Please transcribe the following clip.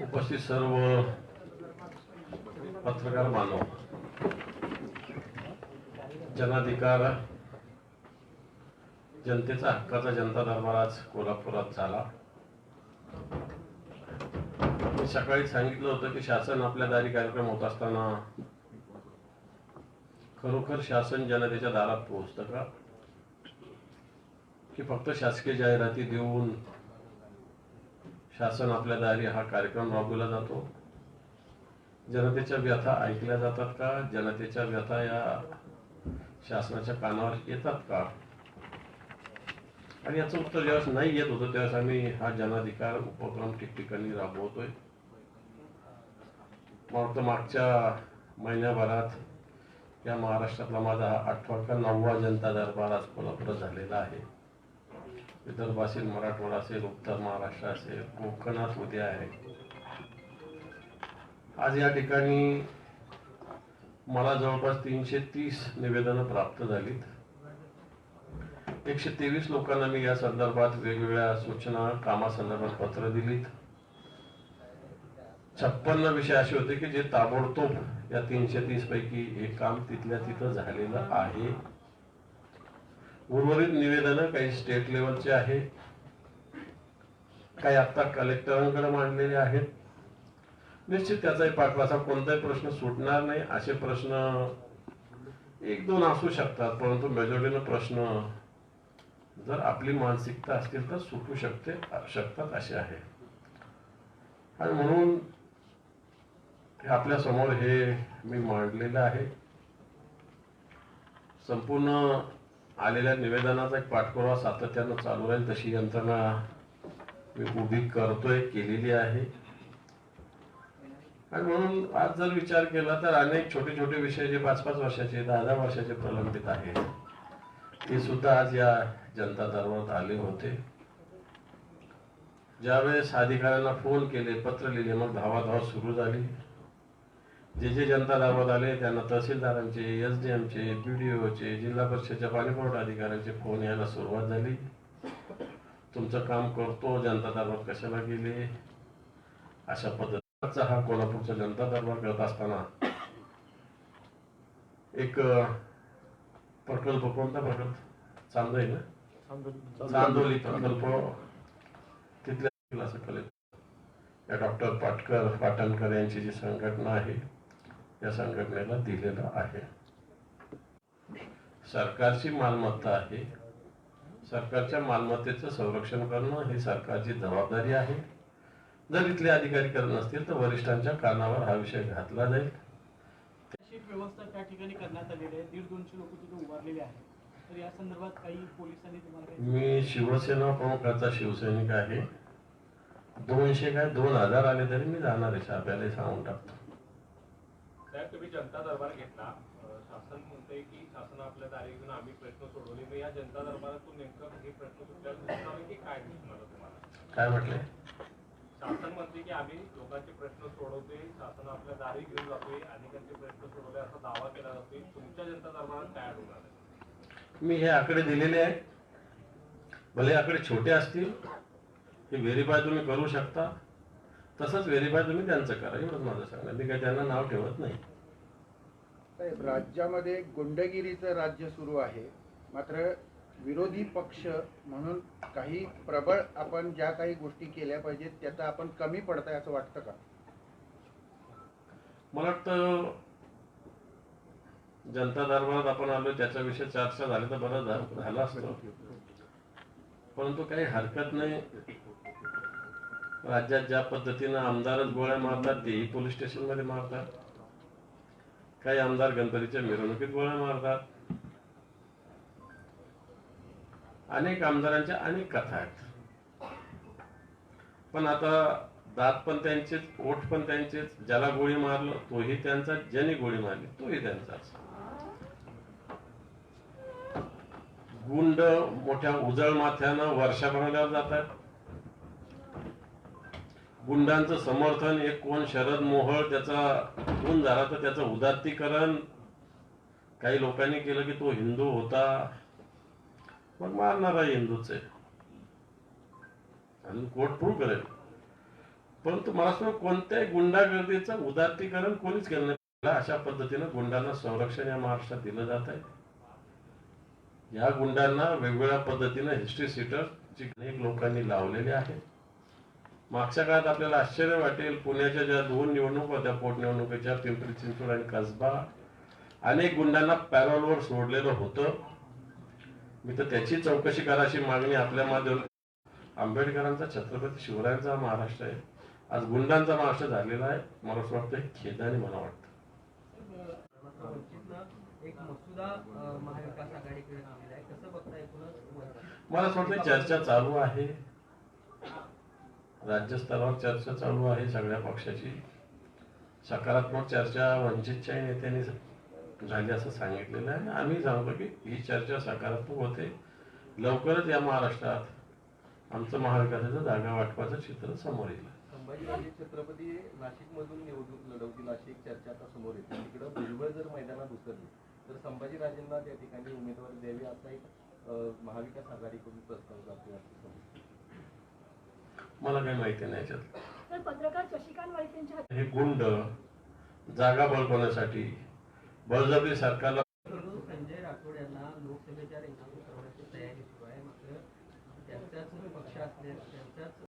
उपस्थित सर्व पत्रकार मानव जनाधिकार जनतेचा हक्काचा जनता दरबार आज कोल्हापुरात झाला. मी सकाळी सांगितलं होतं की शासन आपल्या दारी कार्यक्रम होत असताना खरोखर शासन जनतेच्या दारात पोहोचतं का? की फक्त शासकीय जाहिराती देऊन शासन आपल्या दारी हा कार्यक्रम राबवला जातो. जनतेच्या व्यथा ऐकल्या जातात का? जनतेच्या व्यथा या शासनाच्या कानावर येतात का? आणि याचं उत्तर ज्यावेळेस नाही येत होतं. त्यावेळेस आम्ही हा जनाधिकार उपक्रम ठिकठिकाणी राबवतोय. मग मागच्या महिन्याभरात या महाराष्ट्रातला माझा हा आठवा का नववा जनता दरबार आज कोल्हापुरात झालेला आहे. विदर्भ असेल मराठवाडा असेल उत्तर महाराष्ट्र असेल कोकणात उद्या आहे. आज या ठिकाणी मला जवळपास तीनशे तीस निवेदनं प्राप्त झालीत. एकशे तेवीस लोकांना मी या संदर्भात वेगवेगळ्या सूचना कामासंदर्भात पत्र दिलीत. छप्पन्न विषय असे होते की जे ताबडतोब या तीनशे तीस पैकी एक काम तिथल्या तिथं झालेलं आहे. उर्वरित निवेदनं काही स्टेट लेवलचे आहे काही आता कलेक्टरांकडे मांडलेले आहेत. निश्चित त्याचाही पाठवाचा कोणताही प्रश्न सुटणार नाही. असे प्रश्न एक दोन असू शकतात परंतु मेजॉरिटीनं प्रश्न जर आपली मानसिकता असतील तर सुटू शकते शकतात असे आहे. आणि म्हणून आपल्यासमोर हे मी मांडलेलं आहे. संपूर्ण आलेल्या निवेदनाचा एक पाठपुरावा सातत्यानं चालू राहील तशी यंत्रणा मी उभी करतोय केलेली आहे. आणि म्हणून आज जर विचार केला तर अनेक छोटे छोटे विषय जे पाच पाच वर्षाचे दहा दहा वर्षाचे प्रलंबित आहेत. ते सुद्धा आज या जनता दरबारात आले होते. ज्यावेळेस अधिकाऱ्यांना फोन केले पत्र लिहिले मग धावाधाव सुरू झाली. जे जे जनता दरबारात आले त्यांना तहसीलदारांचे एस डी एमचे बी डी ओचे जिल्हा परिषदेच्या पाणीपुरवठा अधिकाऱ्यांचे फोन यायला सुरुवात झाली. तुमचं काम करतो जनता दरबार कशाला गेले? अशा पद्धतीचा हा कोल्हापूरचा जनता दरबार करत असताना एक प्रकल्प कोणता प्रकल्प? चांदोई ना? चांदोली प्रकल्प. तिथल्या असं कलेक्टर या डॉक्टर पाटकर पाटणकर यांची जी संघटना आहे या संघटनेला दिलेलं आहे. सरकारची मालमत्ता आहे. सरकारच्या मालमत्तेचं संरक्षण करणं ही सरकारची जबाबदारी आहे. जर इथले अधिकारी करत नसतील तर वरिष्ठांच्या कानावर हा विषय घातला जाईल. शीट व्यवस्था त्या ठिकाणी करण्यात आलेली आहे. दीड दोनशे लोक तिथे उभारलेले आहेत. तर या संदर्भात काही पोलिसांनी तुम्हाला काही मी शिवसेना प्रमुखाचा शिवसैनिक आहे. दोनशे काय? दोन हजार आले तरी मी जाणार आहे. सांगून टाकतो. साहेब तुम्ही जनता दरबार घेतला. शासन म्हणते की शासन आपल्या दारी घेऊन आम्ही प्रश्न सोडवले. मग या जनता दरबारातून नेमकं हे प्रश्न आले की काय आलं तुम्हाला? काय म्हटले? शासन म्हणते की आम्ही लोकांचे प्रश्न सोडवते शासन आपल्या दारी घेऊन जातोय अनेकांचे प्रश्न सोडवले असा दावा केला जातोय. तुमच्या जनता दरबारात काय आलं मी हे आकडे दिलेले आहेत. भले आकडे छोटे असतील हे व्हेरीफाय तुम्ही करू शकता. तसंच व्हेरीफाय तुम्ही त्यांचं करा एवढंच माझं सांगणं मी काही त्यांना नाव ठेवत नाही. साहेब राज्यामध्ये गुंडगिरीचं राज्य सुरू आहे. मात्र विरोधी पक्ष म्हणून काही प्रबळ आपण ज्या काही गोष्टी केल्या पाहिजेत त्याचा आपण कमी पडताय असं वाटतं का? मला वाटतं जनता दरबारात आपण आलो त्याच्याविषयी चर्चा झाली तर बरं झालं असतं. परंतु काही हरकत नाही. राज्यात ज्या पद्धतीनं आमदारच गोळ्या मारतात तेही पोलीस स्टेशनमध्ये मारतात. काही आमदार गणपतीच्या मिरवणुकीत गोळ्या मारतात. अनेक आमदारांच्या अनेक कथा आहेत. पण आता दात पण त्यांचेच ओठ पण त्यांचेच ज्याला गोळी मारलं तोही त्यांचा ज्याने गोळी मारली तोही त्यांचाच. गुंड मोठ्या उजळ माथ्यानं वर्षा बनवल्यावर जातात. गुंडांचं समर्थन एक कोण शरद मोहळ त्याचा कोण झाला तर त्याचं उदात्तीकरण. काही लोकांनी केलं की तो हिंदू होता. मग मारणारा हिंदूच. आहे अजून कोर्ट प्रूव्ह करेल? परंतु मला कोणत्याही गुंडागर्दीचं उदात्तीकरण कोणीच केलं नाही. अशा पद्धतीनं गुंडांना संरक्षण या महाराष्ट्रात दिलं जात आहे. या गुंडांना वेगवेगळ्या पद्धतीनं हिस्ट्री सीटरची अनेक लोकांनी लावलेले आहे. मागच्या काळात आपल्याला आश्चर्य वाटेल पुण्याच्या ज्या दोन निवडणुका होत्या पोटनिवडणुकीच्या पिंपरी चिंचवड आणि कसबा अनेक गुंडांना पॅरोलवर सोडलेलं होतं. मी तर त्याची चौकशी करायची मागणी आपल्या माध्यमातून आंबेडकरांचा छत्रपती शिवरायांचा महाराष्ट्र आहे. आज गुंडांचा महाराष्ट्र झालेला आहे. मला असं वाटतं खेदाने मला वाटतं. मला असं वाटतं चर्चा चालू आहे. राज्यस्तरावर चर्चा चालू आहे सगळ्या पक्षाची. सकारात्मक चर्चा वंचितच्या नेत्यांनी झाली असं सांगितलेलं आहे. आणि आम्ही सांगतो की ही चर्चा सकारात्मक होते. लवकरच या महाराष्ट्रात आमचं महाविकासाचं जागा वाटपाचं चित्र समोर येईल. संभाजीराजे छत्रपती नाशिकमधून निवडणूक लढवतील अशी एक चर्चा आता समोर येते. तिकडं भुजबळ जर मैदानात उतरली तर संभाजीराजेंना त्या ठिकाणी उमेदवारी द्यावी असा एक महाविकास आघाडीकडून प्रस्ताव जातो मला काही माहिती नाही याच्यात. तर पत्रकार शशिकांत हे गुंड जागा बळकवण्यासाठी बळजबरी सरकारला संजय राठोड यांना लोकसभेच्या रिंगणात उतरवण्याची तयारी सुरू आहे. मात्र पक्ष असल्या त्यांचाच